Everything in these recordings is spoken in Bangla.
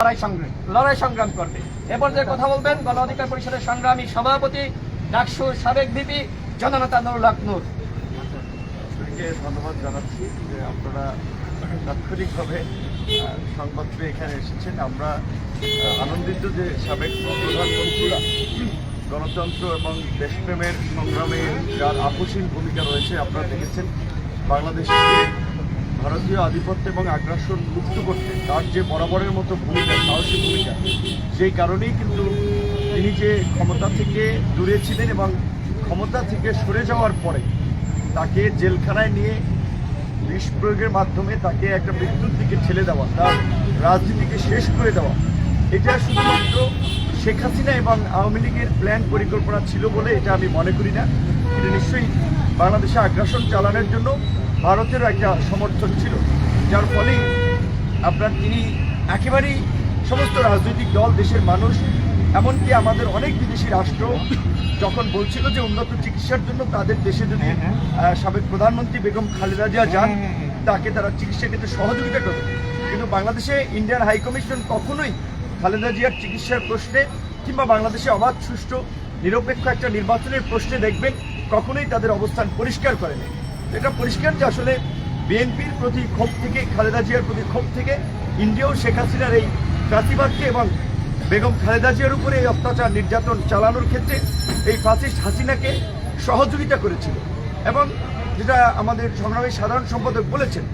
লড়াই সংগ্রাম লড়াই সংগ্রাম করবে। এ পর্যায়ে কথা বলবেন গণ অধিকার পরিষদের সংগ্রামী সভাপতি ডাকসুর সাবেক ভিপি জননেতা নুরুল হক নূর। ধন্যবাদ জানাচ্ছি যে আপনারা তাৎক্ষণিকভাবে সংবাদ পেয়ে এখানে এসেছেন। আমরা আনন্দিত যে সাবেক প্রধানমন্ত্রী, গণতন্ত্র এবং দেশপ্রেমের সংগ্রামে যার আপসীন ভূমিকা রয়েছে, আপনারা দেখেছেন। বাংলাদেশকে ভারতীয় আধিপত্য এবং আগ্রাসন মুক্ত করতে তার যে বরাবরের মতো ভূমিকা, সাহসী ভূমিকা, সেই কারণেই কিন্তু তিনি যে ক্ষমতা থেকে দূরে ছিলেন এবং ক্ষমতা থেকে সরে যাওয়ার পরে তাকে জেলখানায় নিয়ে বিষ প্রয়োগের মাধ্যমে তাকে একটা মৃত্যুর দিকে ঠেলে দেওয়া, তার রাজনীতিকে শেষ করে দেওয়া। এটা শুধুমাত্র শেখ হাসিনা এবং আওয়ামী লীগের প্ল্যান পরিকল্পনা ছিল বলে এটা আমি মনে করি না। এটা নিশ্চয়ই বাংলাদেশে আগ্রাসন চালানোর জন্য ভারতেরও একটা সমর্থন ছিল যার ফলে আপনার তিনি একেবারেই সমস্ত রাজনৈতিক দল দেশের মানুষ এমনকি আমাদের অনেক বিদেশি রাষ্ট্র যখন বলছিল যে উন্নত চিকিৎসার জন্য তাদের দেশে যদি সাবেক প্রধানমন্ত্রী বেগম খালেদা জিয়া যান তাকে তারা চিকিৎসা ক্ষেত্রে সহযোগিতা করবে। কিন্তু বাংলাদেশে ইন্ডিয়ান হাইকমিশন কখনোই খালেদা জিয়ার চিকিৎসার প্রশ্নে কিংবা বাংলাদেশে অবাধ সুষ্ঠু নিরপেক্ষ একটা নির্বাচনের প্রশ্নে দেখবেন কখনোই তাদের অবস্থান পরিষ্কার করেনি। এটা পরিষ্কার যে আসলে বিএনপির প্রতি ক্ষোভ থেকে, খালেদা জিয়ার প্রতি ক্ষোভ থেকে, ইন্ডিয়াও শেখ হাসিনার এই প্রাতিবাদকে এবং বেগম খালেদা জিয়ার উপরে এই অত্যাচার নির্যাতন চালানোর ক্ষেত্রে এই ফাসিস্ট হাসিনাকে সহযোগিতা করেছিল। এবং যেটা আমাদের সংগ্রামী সাধারণ সম্পাদক বলেছেন,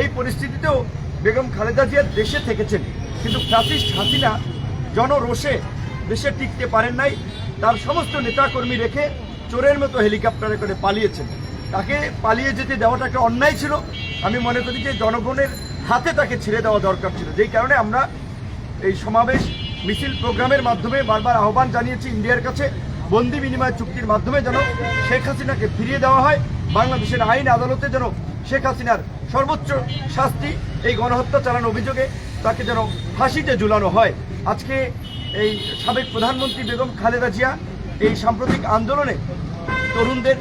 এই পরিস্থিতিতেও বেগম খালেদা জিয়া দেশে থেকেছেন, কিন্তু ফ্যাসিস্ট হাসিনা জনরোষে দেশে টিকতে পারেন নাই, তার সমস্ত নেতাকর্মী রেখে চোরের মতো হেলিকপ্টারে করে পালিয়েছেন। তাকে পালিয়ে যেতে দেওয়াটা একটা অন্যায় ছিল। আমি মনে করি যে জনগণের হাতে তাকে ছেড়ে দেওয়া দরকার ছিল। যেই কারণে আমরা এই সমাবেশ মিছিল প্রোগ্রামের মাধ্যমে বারবার আহ্বান জানিয়েছি ইন্ডিয়ার কাছে, বন্দি বিনিময় চুক্তির মাধ্যমে যেন শেখ হাসিনাকে ফিরিয়ে দেওয়া হয়, বাংলাদেশের আইন আদালতে যেন শেখ হাসিনার সর্বোচ্চ শাস্তি এই গণহত্যা চালানো অভিযোগে তাকে যেন ফাঁসিতে ঝুলানো হয়। আজকে এই সাবেক প্রধানমন্ত্রী বেগম খালেদা জিয়া এই সাম্প্রতিক আন্দোলনে তরুণদের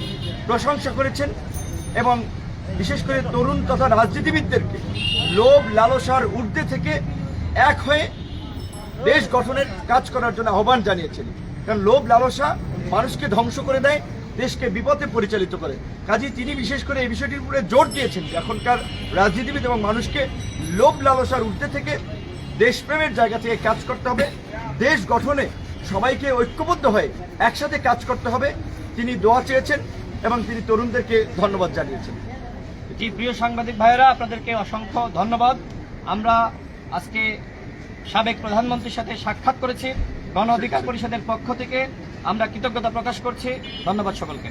প্রশংসা করেছেন এবং বিশেষ করে তরুণ তথা রাজনীতিবিদদেরকে লোভ, লালসার ঊর্ধ্বে থেকে এক হয়ে দেশ গঠনের কাজ করার জন্য আহ্বান জানিয়েছেন। কারণ লোভ, লালসা মানুষকে ধ্বংস করে দেয়, দেশকে বিপদে পরিচালিত করে। কাজেই তিনি বিশেষ করে এই বিষয়টির উপরে জোর দিয়েছেন এখনকার রাজনীতিবিদ এবং মানুষকে লোভ, লালসার ঊর্ধ্বে থেকে দেশপ্রেমের জায়গা থেকে কাজ করতে হবে। দেশ গঠনে সবাইকে ঐক্যবদ্ধ হয়ে একসাথে কাজ করতে হবে। তিনি দোয়া চেয়েছেন এবং তিনি তরুণদেরকে ধন্যবাদ জানিয়েছেন। জি প্রিয় সাংবাদিক ভাইয়েরা আপনাদেরকে অসংখ্য ধন্যবাদ। আমরা আজকে সাবেক প্রধানমন্ত্রীর সাথে সাক্ষাৎ করেছি গণ অধিকার পরিষদের পক্ষ থেকে। আমরা কৃতজ্ঞতা প্রকাশ করছি। ধন্যবাদ সকলকে।